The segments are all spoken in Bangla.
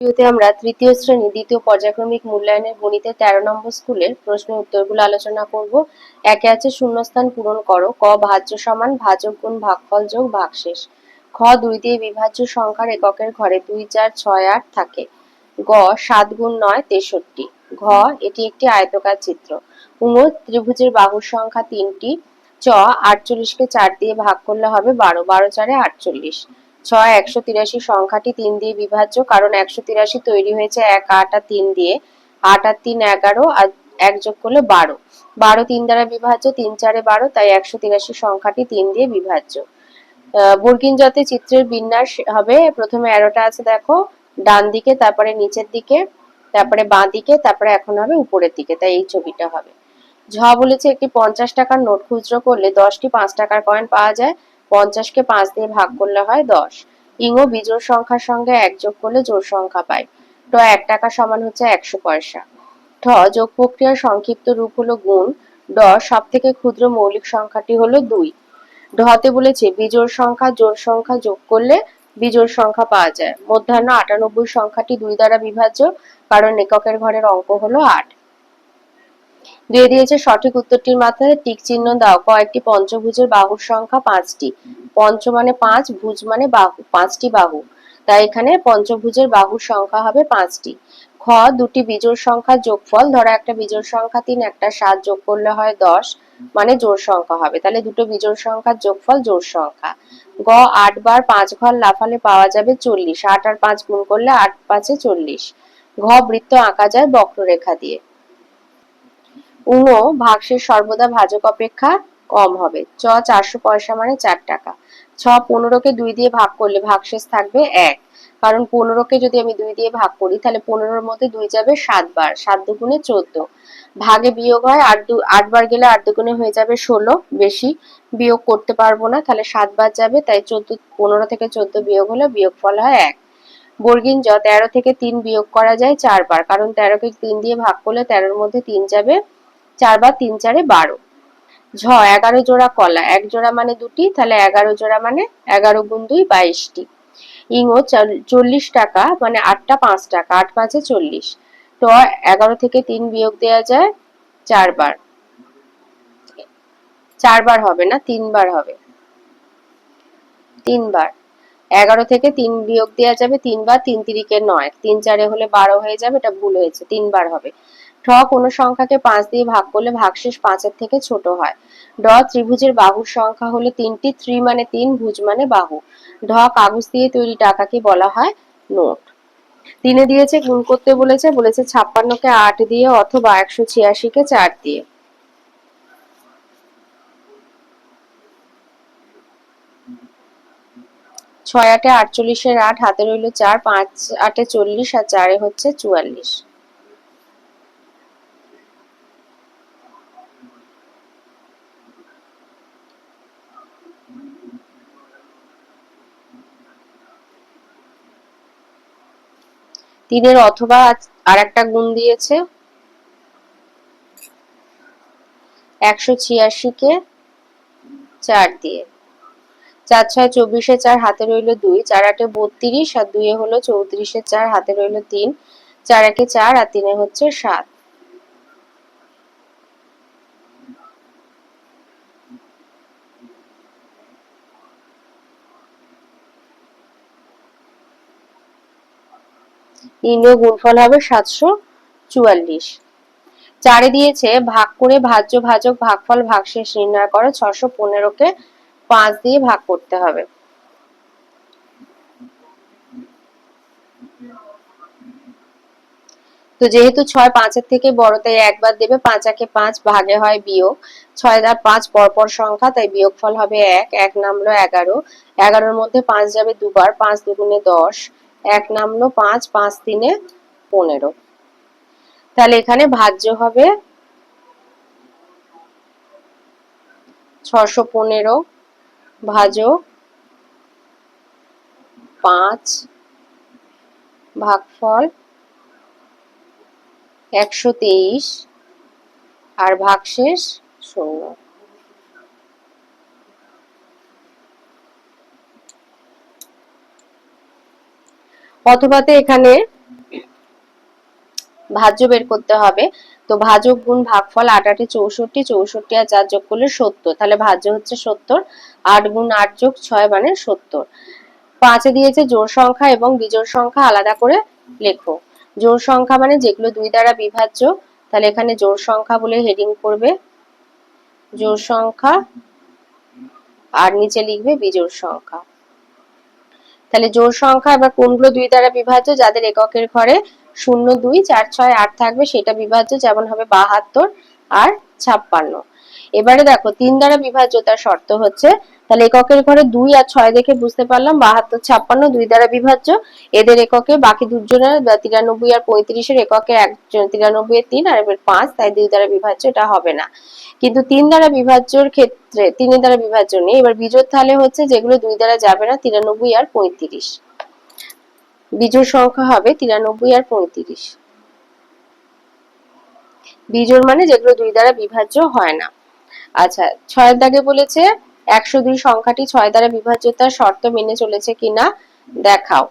ভিডিওতে আমরা তৃতীয় শ্রেণি দ্বিতীয় পর্যায়ক্রমিক মূল্যায়নের গণিতের তেরো নম্বর স্কুলের প্রশ্নের উত্তরগুলো আলোচনা করব। একে আছে শূন্যস্থান পূরণ করো। ক, ভাজ্য সমান, ভাজক গুণ ভাগফল যোগ ভাগশেষ। খ, দুই দিয়ে বিভাজ্য সংখ্যার এককের ঘরে দুই, চার, ছয়, আট থাকে। গ, সাত গুণ নয়, তেষট্টি। ঘ, এটি একটি আয়তকার চিত্র। উঙ ত্রিভুজের বাহুর সংখ্যা তিনটি। চ, আটচল্লিশকে চার দিয়ে ভাগ করলে হবে বারো। বারো, চারে আটচল্লিশ। ছয়, একশো তিরাশি সংখ্যাটি তিন দিয়ে বিভাজ্য, কারণ একশো তিরাশি তৈরি হয়েছে এক, আট আর তিন দিয়ে। আট আর তিন এগারো, আর এক যোগ করলে বারো। বারো তিন দ্বারা বিভাজ্য, তিন চারে বারো, তাই একশো তিরাশি সংখ্যাটি তিন দিয়ে বিভাজ্য। বর্গিন জাতীয় চিত্রের বিন্যাস হবে, প্রথমে এরোটা আছে দেখো, ডান দিকে, তারপরে নিচের দিকে, তারপরে বাঁ দিকে, তারপরে এখন হবে উপরের দিকে, তাই এই ছবিটা হবে। ঝ বলেছে একটি পঞ্চাশ টাকার নোট খুচরো করলে দশটি পাঁচ টাকার কয়েন পাওয়া যায় পঞ্চাশকে পাঁচ দিয়ে ভাগ করলে হয় দশ। ইংও বিজোড় সংখ্যার সঙ্গে এক যোগ করলে জোড় সংখ্যা পাই ট, এক টাকা সমান হচ্ছে একশো পয়সা। ঠ, যোগ প্রক্রিয়ার সংক্ষিপ্ত রূপ হলো গুণ। ড সব থেকে ক্ষুদ্র মৌলিক সংখ্যাটি হলো দুই। ঢতে বলেছে বিজোড় সংখ্যা, জোড় সংখ্যা যোগ করলে বিজোড় সংখ্যা পাওয়া যায়। মধ্যাহ্ন আটানব্বই সংখ্যাটি দুই দ্বারা বিভাজ্য, কারণ এককের ঘরের অঙ্ক হলো আট। দিয়ে দিয়েছে সঠিক উত্তরটির মাথায় টিক চিহ্ন দাও। কয়েকটি পঞ্চভুজের বাহুর সংখ্যা পাঁচটি। পঞ্চ মানে পাঁচ, ভুজ মানে বাহু, পাঁচটি বাহু। তাই এখানে পঞ্চভুজের বাহুর সংখ্যা হবে পাঁচটি। খ, দুটি বিজোড় সংখ্যার যোগফল। ধরো একটা বিজোড় সংখ্যা তিন, একটা সাত যোগ করলে হয় দশ মানে জোড় সংখ্যা হবে। তাহলে দুটো বিজোড় সংখ্যার যোগফল জোড় সংখ্যা। গ, আট বার পাঁচ ঘর লাফালে পাওয়া যাবে চল্লিশ। আট আর পাঁচ গুণ করলে আট পাঁচে চল্লিশ। ঘ, বৃত্ত আঁকা যায় বক্ররেখা দিয়ে। উঙ ভাগশেষ সর্বদা ভাজক অপেক্ষা কম হবে। চ, চারশো পয়সা মানে চার টাকা। ছ, পনেরোকে দুই দিয়ে ভাগ করলে ভাগশেষ থাকবে এক। কারণ পনেরোকে যদি আমি দুই দিয়ে ভাগ করি, তাহলে পনেরোর মধ্যে দুই যাবে সাতবার, সাত দুগুণে চোদ্দ। ভাগে বিয়োগ হয় আট দু, আটবার গেলে আট দুগুণে হয়ে যাবে ষোলো, বেশি। বিয়োগ করতে পারব না, তাহলে সাতবার যাবে, তাই চোদ্দ, পনেরো থেকে চোদ্দ বিয়োগ হলে বিয়োগ ফল হয় এক। বর্গিন জ, তেরো থেকে তিন বিয়োগ করা যায় চারবার, কারণ তেরোকে তিন দিয়ে ভাগ করলে তেরোর মধ্যে তিন যাবে চার বা তিন চারে বারো। ঝ, এগারো জোড়া কলা। এক জোড়া মানে দুটি, তাহলে এগারো জোড়া মানে এগারো গুণ দুই বাইশটি। ইংও চল্লিশ টাকা মানে আটটা পাঁচ টাকা, আট পাঁচে চল্লিশ। তো এগারো থেকে তিন বিয়োগ দেওয়া যায় চারবার। চারবার হবে না, তিনবার হবে। তিনবার। এগারো থেকে তিন বিয়োগ দেওয়া যাবে তিনবার তিন তিরিকে নয়। তিন চারে হলে বারো হয়ে যাবে, এটা ভুল হয়েছে, তিনবার হবে। ঠ কোনো সংখ্যাকে পাঁচ দিয়ে ভাগ করলে ভাগশেষ পাঁচের থেকে ছোট হয়। ড ত্রিভুজের বাহুর সংখ্যা হলো তিনটি, ত্রি মানে তিন, ভুজ মানে বাহু। ঢ কাগজ দিয়ে তৈরি টাকাকে বলা হয় নোট। তিনে দিয়েছে, গুণ করতে বলেছে বলেছে ছাপ্পান্নকে আট দিয়ে অথবা একশো ছিয়াশিকে চার দিয়ে। ছয় আটে আটচল্লিশের আট, হাতে রইল চার, পাঁচ আটে চল্লিশ, আর চারে হচ্ছে চুয়াল্লিশ। তিনের অথবা আর গুণ দিয়েছে। একশো ছিয়াশিকে চার দিয়ে। চার ছয় চব্বিশে চার হাতে রইল দুই, চার আটে বত্রিশ, আর দুইয়ে হলো চৌত্রিশে চার হাতে রইল তিন, চার একে চার, আর তিনে হচ্ছে সাত। নির্ণয় গুণফল হবে সাতশো চুয়াল্লিশ। চারে দিয়েছে, ভাগ করে ভাজ্য ভাজক ভাগফল ভাগশেষ নির্ণয় করো, ছশো পনেরোকে পাঁচ দিয়ে ভাগ করতে হবে। তো যেহেতু ছয় পাঁচের থেকে বড়, তাই একবার দেবে, পাঁচ একে পাঁচ ভাগে হয় বিয়োগ। ছয় আর পাঁচ পরপর সংখ্যা, তাই বিয়োগফল হবে এক এক নামলো এগারো। এগারোর মধ্যে পাঁচ যাবে দুবার, পাঁচ দুগুণে দশ। এক নামলো পাঁচ পাঁচ তিনে পনেরো। তাহলে এখানে ভাজ্য হবে ছশো পনেরো ভাজক পাঁচ, ভাগফল একশো তেইশ, আর ভাগশেষ শূন্য অথবাতে এখানে ভাজ্য বের করতে হবে। তো ভাজক গুণ ভাগফল আট আটে চৌষট্টি চৌষট্টি আর চার যোগ করলে সত্তর। তাহলে ভাজ্য হচ্ছে সত্তর, আট গুণ আট যোগ ছয় মানে সত্তর। পাঁচে দিয়েছে জোর সংখ্যা এবং বিজোড় সংখ্যা আলাদা করে লেখো। জোড় সংখ্যা মানে যেগুলো দুই দ্বারা বিভাজ্য, তাহলে এখানে জোড় সংখ্যা বলে হেডিং করবে। জোড় সংখ্যা, আর নিচে লিখবে বিজোড় সংখ্যা। তাহলে জোর সংখ্যা এবার কোনগুলো দুই দ্বারা বিভাজ্য? যাদের এককের ঘরে শূন্য, দুই, চার, ছয়, আট থাকবে, সেটা বিভাজ্য, যেমন হবে বাহাত্তর আর ছাপ্পান্ন। এবারে দেখো, তিন দ্বারা বিভাজ্যতার শর্ত হচ্ছে তাহলে এককের ঘরে দুই আর ছয় দেখে বুঝতে পারলাম, বাহাত্তর, ছাপ্পান্ন, দুই দ্বারা বিভাজ্য। এদের এককে, বাকি দুজনের তিরানব্বই আর পঁয়ত্রিশের এককে একজন তিরানব্বই এর তিন আর এবার পাঁচ, তাই দুই দ্বারা বিভাজ্য, এটা হবে না। কিন্তু তিন দ্বারা বিভাজ্যর ক্ষেত্রে, তিনের দ্বারা বিভাজ্য নেই। এবার বিজোর তাহলে হচ্ছে যেগুলো দুই দ্বারা যাবে না, তিরানব্বই আর পঁয়ত্রিশ। বিজোড় সংখ্যা হবে তিরানব্বই আর পঁয়ত্রিশ। বিজোড় মানে যেগুলো দুই দ্বারা বিভাজ্য হয় না। আচ্ছা ছয়ের দাগে বলেছে একশো দুই সংখ্যাটি ছয় দ্বারা বিভাজ্যতার শর্ত মেনে চলেছে কিনা দেখাও।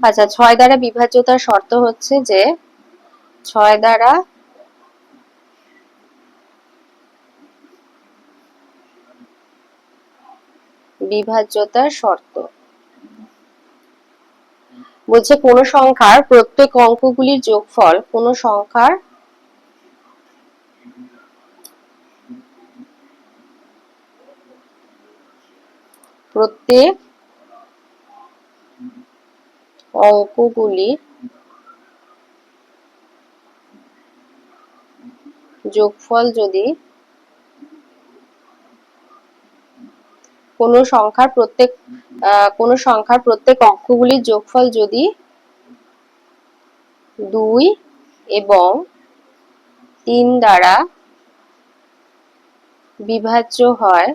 আচ্ছা ছয় দ্বারা বিভাজ্যতার শর্ত হচ্ছে যে ছয় দ্বারা বিভাজ্যতার শর্ত। বলছে কোন সংখ্যার প্রত্যেক অঙ্কগুলির যোগফল কোন সংখ্যার প্রত্যেক অঙ্কগুলির যোগফল যদি কোন সংখ্যার প্রত্যেক কোন সংখ্যার প্রত্যেক অঙ্কগুলির যোগফল যদি দুই এবং তিন দ্বারা বিভাজ্য হয়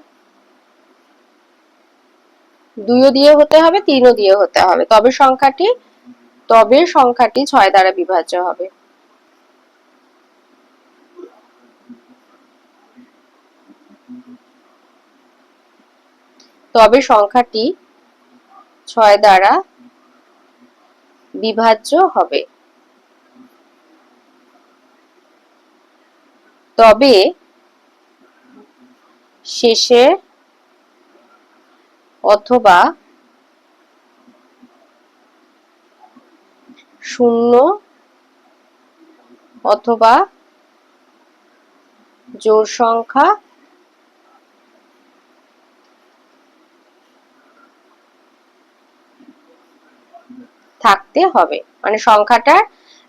দুইও দিয়ে হতে হবে, তিনও দিয়ে হতে হবে। তবে সংখ্যাটি তবে সংখ্যাটি ছয় দ্বারা বিভাজ্য হবে। তবে সংখ্যাটি ছয় দ্বারা বিভাজ্য হবে। তবে শেষে অথবা শূন্য অথবা জোড় সংখ্যা থাকতে হবে। মানে সংখ্যাটা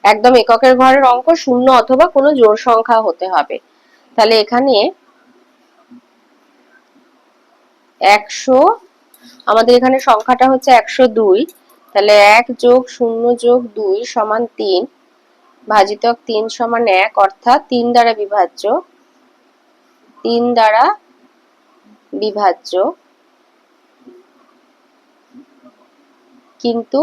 একদম এককের ঘরের অঙ্ক, শূন্য অথবা কোনো জোড় সংখ্যা হতে হবে। তাহলে এখানে একশো আমাদের এখানে সংখ্যাটা হচ্ছে একশো দুই। তাহলে এক যোগ শূন্য যোগ দুই সমান তিন ভাজিতক তিন সমান এক, অর্থাৎ তিন দ্বারা বিভাজ্য। তিন দ্বারা বিভাজ্য। কিন্তু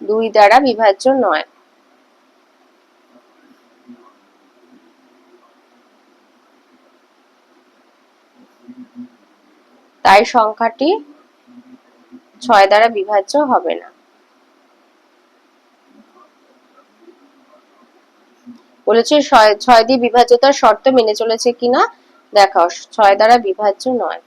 দুই দ্বারা বিভাজ্য নয়। তাই সংখ্যাটি ছয় দ্বারা বিভাজ্য হবে না। বলেছে ছয় দিয়ে বিভাজ্যতার শর্ত মেনে চলেছে কিনা দেখাও, ছয় দ্বারা বিভাজ্য নয়।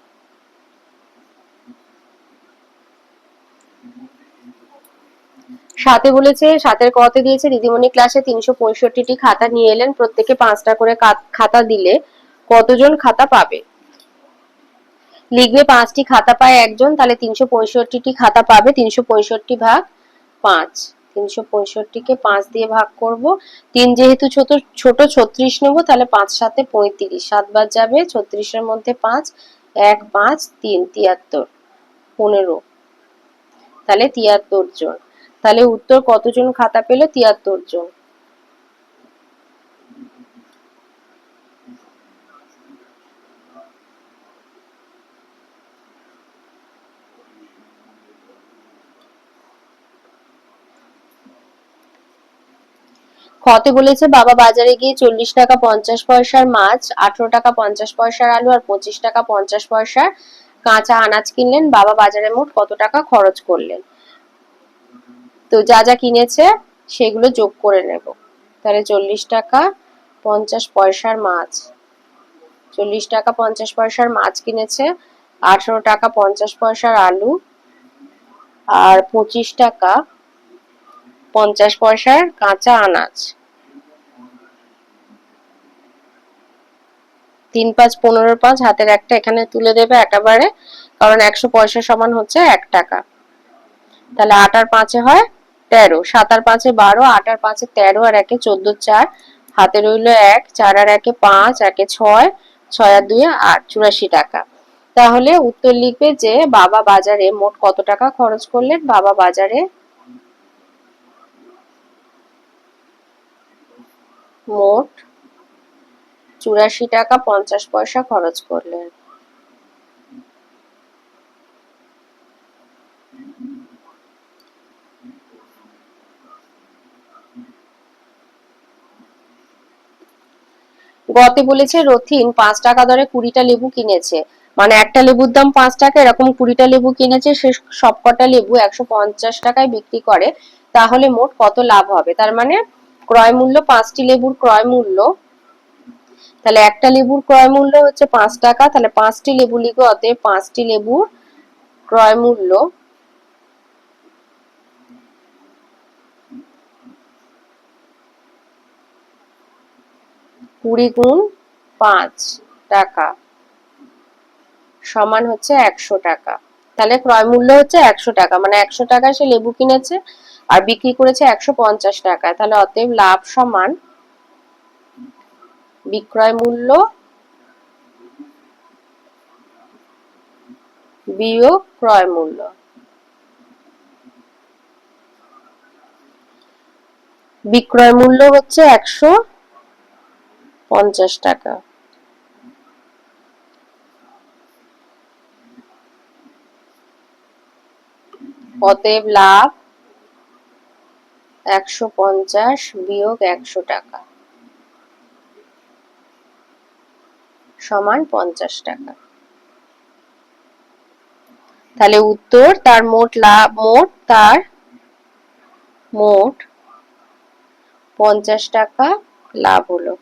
সাথে বলেছে, সাতের কতে দিয়েছে, দিদিমণি ক্লাসে তিনশো পঁয়ষট্টিটি খাতা নিয়ে এলেন, প্রত্যেকে পাঁচটা করে খাতা দিলে কতজন খাতা পাবে? লিখবে পাঁচটি খাতা পায় একজন, তাহলে তিনশো পঁয়ষট্টিটি খাতা পাবে, তিনশো পঁয়ষট্টি ভাগ পাঁচ। তিনশো পঁয়ষট্টিকে পাঁচ দিয়ে ভাগ করব। তিন যেহেতু ছোট ছোট ছত্রিশ নেব, তাহলে পাঁচ সাথে পঁয়ত্রিশ। সাতবার যাবে, ছত্রিশের মধ্যে পাঁচ, এক, পাঁচ, তিন, তিয়াত্তর, পনেরো। তাহলে তিয়াত্তর জন। তাহলে উত্তর কতজন খাতা পেল? তিয়াত্তর জন। খতে বলেছে, বাবা বাজারে গিয়ে চল্লিশ টাকা পঞ্চাশ পয়সার মাছ, আঠারো টাকা পঞ্চাশ পয়সার আলু আর পঁচিশ টাকা পঞ্চাশ পয়সার কাঁচা আনাজ কিনলেন। বাবা বাজারে মোট কত টাকা খরচ করলেন? তো যা যা কিনেছে সেগুলো যোগ করে নেব। তাহলে চল্লিশ টাকা পঞ্চাশ পয়সার মাছ। চল্লিশ টাকা পঞ্চাশ পয়সার মাছ কিনেছে, আঠারো টাকা পঞ্চাশ পয়সার আলু আর পঁচিশ টাকা পঞ্চাশ পয়সার কাঁচা আনাজ। তিন পাঁচ, পনেরো পাঁচ হাতের একটা এখানে তুলে দেবে একেবারে, কারণ একশো পয়সা সমান হচ্ছে এক টাকা। তাহলে আট আর পাঁচে হয় তেরো, সাত আর পাঁচে বারো, আট আর পাঁচে তেরো আর একে চোদ্দ চার। হাতে রইল এক, চার আর একে পাঁচ, একে ছয় ছয় আর দুই আট, চুরাশি টাকা। তাহলে উত্তর লিখবে যে বাবা বাজারে মোট কত টাকা খরচ করলেন? বাবা বাজারে মোট চুরাশি টাকা পঞ্চাশ পয়সা খরচ করলেন। গতে বলেছে, রথিন পাঁচ টাকা দরে কুড়িটা লেবু কিনেছে। মানে একটা লেবুর দাম পাঁচ টাকা, এরকম কুড়িটা লেবু কিনেছে, সে সবকটা লেবু একশো পঞ্চাশ টাকায় বিক্রি করে। তাহলে মোট কত লাভ হবে? তার মানে ক্রয় মূল্য পাঁচটি লেবুর ক্রয় মূল্য। তাহলে একটা লেবুর ক্রয় মূল্য হচ্ছে পাঁচ টাকা। তাহলে পাঁচটি লেবু লিখো, অতএব পাঁচটি লেবুর ক্রয় মূল্য। কুড়ি গুণ পাঁচ টাকা সমান হচ্ছে একশো টাকা। তাহলে ক্রয় মূল্য হচ্ছে একশো টাকা। মানে একশো টাকা সে লেবু কিনেছে আর বিক্রি করেছে একশো পঞ্চাশ টাকায় তাহলে অতএব লাভ সমান বিক্রয় মূল্য বিয়োগ ক্রয় মূল্য। বিক্রয় মূল্য হচ্ছে একশো পঞ্চাশ টাকা। অতএব লাভ একশো পঞ্চাশ বিয়োগ একশো টাকা। সমান পঞ্চাশ টাকা। তাহলে উত্তর, তার মোট লাভ মোট তার মোট পঞ্চাশ টাকা লাভ হলো।